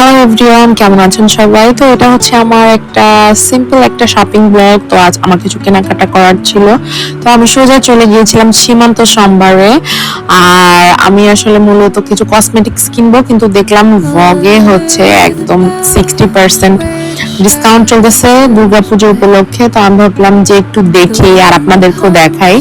Hello everyone কেমন আছেন সবাই? তো এটা হচ্ছে আমার একটা সিম্পল একটা শপিং ব্লগ তো আজ আমার কিছু কেনাকাটা করার ছিল। তো আমি সোজা চলে গিয়েছিলাম সীমান্ত সোমবারে। আর আমি আসলে মূলত কিছু কসমেটিক্স কিনবো, কিন্তু দেখলাম ভগে হচ্ছে একদম সিক্সটি পার্সেন্ট ডিসকাউন্ট চলতেছে দুর্গাপুজো উপলক্ষে। তো আমি ভাবলাম যে একটু দেখি আর আপনাদেরকেও দেখাই।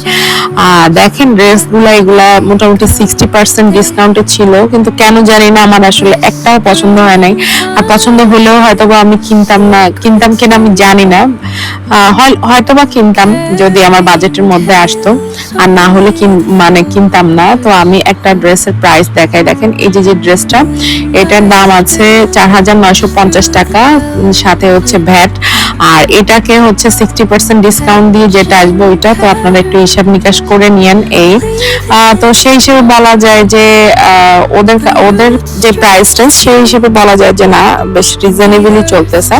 আহ, দেখেন ড্রেসগুলো এগুলা মোটামুটি সিক্সটি পার্সেন্ট ডিসকাউন্টে ছিল কিন্তু কেন জানি না আমার আসলে একটাও পছন্দ হয় নাই। আর পছন্দ হলেও হয়তো বা আমি কিনতাম না কিনতাম কিনা আমি জানি না। হয়- হয়তো বা কিনতাম যদি আমার বাজেটের মধ্যে আসতো আর না হলে মানে কিনতাম না। তো আমি একটা ড্রেসের প্রাইস দেখাই। দেখেন এই যে যে ড্রেসটা এটার দাম আছে চার হাজার নয়শো পঞ্চাশ টাকা সাথে হচ্ছে ভ্যাট। আর এটাকে হচ্ছে সিক্সটি পার্সেন্ট ডিসকাউন্ট দিয়ে যেটা আসবে ওইটা তো আপনারা একটু হিসাব নিকাশ করে নিয়েন এই। তো সেই হিসেবে বলা যায় যে ওদের ওদের যে প্রাইসটা সেই হিসেবে বলা যায় যে না, বেশ রিজনেবলি চলতেছে।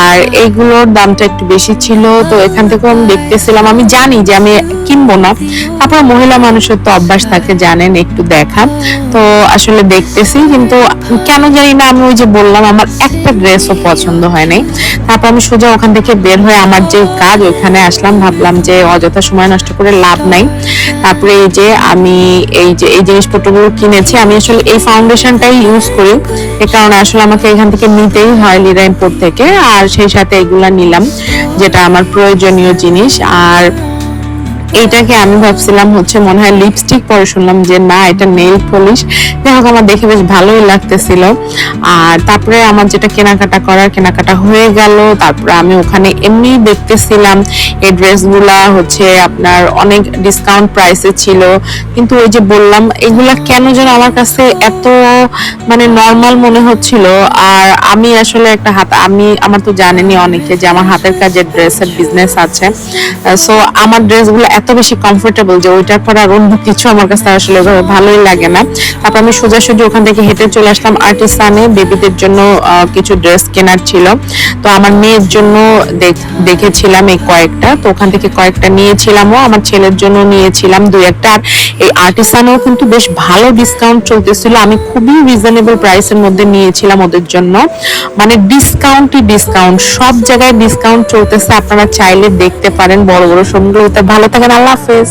আর এইগুলোর দামটা একটু বেশি ছিল, তো এখান থেকে আমি দেখতেছিলাম। আমি জানি যে আমি কিনবো না। তারপর মহিলা মানুষের তো অভ্যাস থাকে, জানেন, একটু দেখা। তো আসলে দেখতেছি, কিন্তু কেন জানি না, আমি ওই যে বললাম, আমার একটা ড্রেসও পছন্দ হয় নাই। তারপর আমি সোজা ওখান থেকে বের হয়ে আমার যে কাজ ওখানে আসলাম, ভাবলাম যে অযথা সময় নষ্ট করে লাভ নাই। তারপরে এই যে আমি এই যে এই জিনিসপত্রগুলো কিনেছি, আমি আসলে এই ফাউন্ডেশনটাই ইউজ করি। এ কারণে আসলে আমাকে এখান থেকে নিতেই হয় লিরাইমপুর থেকে, আর সেই সাথে এগুলা নিলাম, যেটা আমার প্রয়োজনীয় জিনিস। আর এইটাকে আমি ভাবছিলাম হচ্ছে মনে হয় লিপস্টিক পরে শুনলাম যে না, এটা নেল পলিশ যাই হোক, আমার দেখে বেশ ভালোই লাগতেছিল। আর তারপরে আমার যেটা কেনাকাটা করার, কেনাকাটা হয়ে গেল। তারপরে আমি ওখানে এমনি দেখতেছিলাম এই ড্রেসগুলা হচ্ছে আপনার অনেক ডিসকাউন্ট প্রাইসে ছিল। কিন্তু ওই যে বললাম, এগুলা কেন যেন আমার কাছে এত মানে নর্মাল মনে হচ্ছিল, আর আমি আসলে একটা হাত, আমি, আমার তো জানেনই অনেকে যে আমার হাতের কাজের ড্রেসের বিজনেস আছে। সো আমার ড্রেসগুলো এত বেশি কমফোর্টেবল যে ওইটার পর আর অন্য কিছু আমার কাছে আসলে ওইভাবে ভালোই লাগে না। তারপর আমি সোজাসুজি ওখান থেকে হেঁটে চলে আসলাম আর্টিসানে বেবিদের জন্য কিছু ড্রেস কেনার ছিল। তো আমার মেয়ের জন্য দেখ- দেখেছিলাম এই কয়েকটা, তো ওখান থেকে কয়েকটা নিয়েছিলাম ও, আমার ছেলের জন্য নিয়েছিলাম দুই একটা। আর এই আর্টিসানেও কিন্তু বেশ ভালো ডিসকাউন্ট চলতেছিল। আমি খুবই রিজনেবল প্রাইসের মধ্যে নিয়েছিলাম ওদের জন্য। মানে ডিসকাউন্টই ডিসকাউন্ট সব জায়গায় ডিসকাউন্ট চলতেছে, আপনারা চাইলে দেখতে পারেন। বড় বড় শোরুমগুলোতে ভালো থাকেন। আল্লাহ হাফেজ।